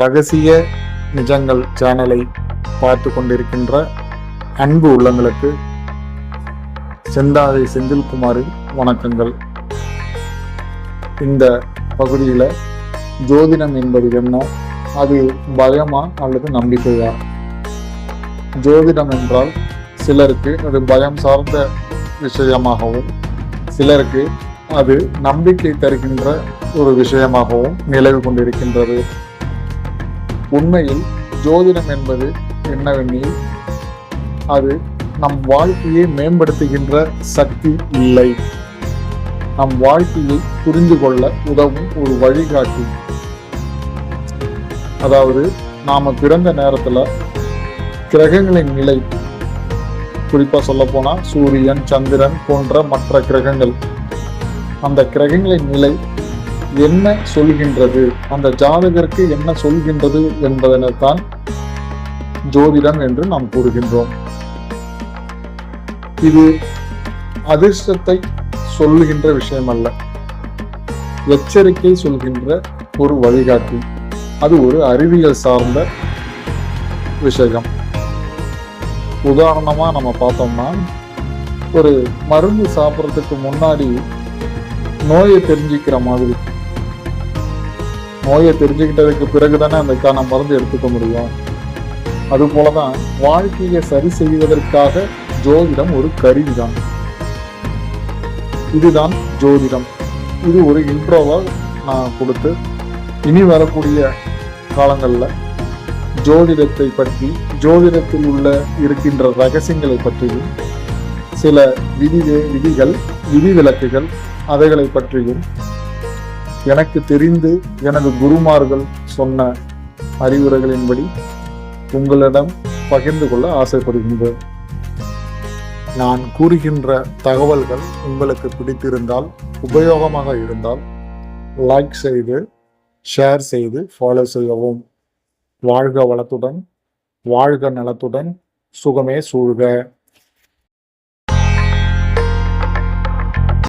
ரகசிய நிஜங்கள் சேனலை பார்த்து கொண்டிருக்கின்ற அன்பு உள்ளங்களுக்கு செந்தாதை செந்தில்குமாரின் வணக்கங்கள். இந்த பகுதியில் ஜோதிடம் என்பது என்ன? அது பயமா அல்லது நம்பிக்கையா? ஜோதிடம் என்றால் சிலருக்கு அது பயம் சார்ந்த விஷயமாகவும் சிலருக்கு அது நம்பிக்கை தருகின்ற ஒரு விஷயமாகவும் நிலவு கொண்டிருக்கின்றது. உண்மையில் ஜோதிடம் என்பது என்னவெனில் அது நம் வாழ்க்கையை மேம்படுத்துகின்ற சக்தி இல்லை. நம் வாழ்க்கையை புரிந்து கொள்ள உதவும் ஒரு வழிகாட்டி. அதாவது நாம பிறந்த நேரத்துல கிரகங்களின் நிலை குறிப்பா சொல்ல போனா சூரியன் சந்திரன் போன்ற மற்ற கிரகங்கள். அந்த கிரகங்களின் நிலை என்ன சொல்கின்றது? அந்த ஜாதகருக்கு என்ன சொல்கின்றது என்பதனைத்தான் ஜோதிடம் என்று நாம் கூறுகின்றோம். இது அதிர்ஷ்டத்தை சொல்லுகின்ற விஷயம் அல்ல எச்சரிக்கை சொல்கின்ற ஒரு வழிகாட்டி. அது ஒரு அறிவியல் சார்ந்த விஷயம். உதாரணமா நம்ம பார்த்தோம்னா ஒரு மருந்து சாப்பிட்றதுக்கு முன்னாடி நோயை தெரிஞ்சுக்கிற மாதிரி. நோயை தெரிஞ்சுக்கிட்டதுக்கு பிறகுதானே அதுக்கான மருந்து எடுத்துக்க முடியும். அது போலதான் வாழ்க்கையை சரி செய்வதற்காக ஜோதிடம் ஒரு கருவிதான். இதுதான் ஜோதிடம். இது ஒரு இன்ட்ரோவா நான் கொடுத்து இனி வரக்கூடிய காலங்களில் ஜோதிடத்தை பற்றி ஜோதிடத்தில் உள்ள இருக்கின்ற ரகசியங்களை பற்றியும் சில விதி விதிகள் விதிவிலக்குகள் அவைகளை பற்றியும் எனக்கு தெரிந்து எனது குருமார்கள் சொன்ன அறிவுரைகளின்படி உங்களிடம் பகிர்ந்து கொள்ள ஆசைப்படுகின்றேன். நான் கூறுகின்ற தகவல்கள் உங்களுக்கு பிடித்திருந்தால் உபயோகமாக இருந்தால் லைக் செய்து ஷேர் செய்து ஃபாலோ செய்யவும். வாழ்க வளத்துடன் வாழ்க நலத்துடன் சுகமே சூழ்க.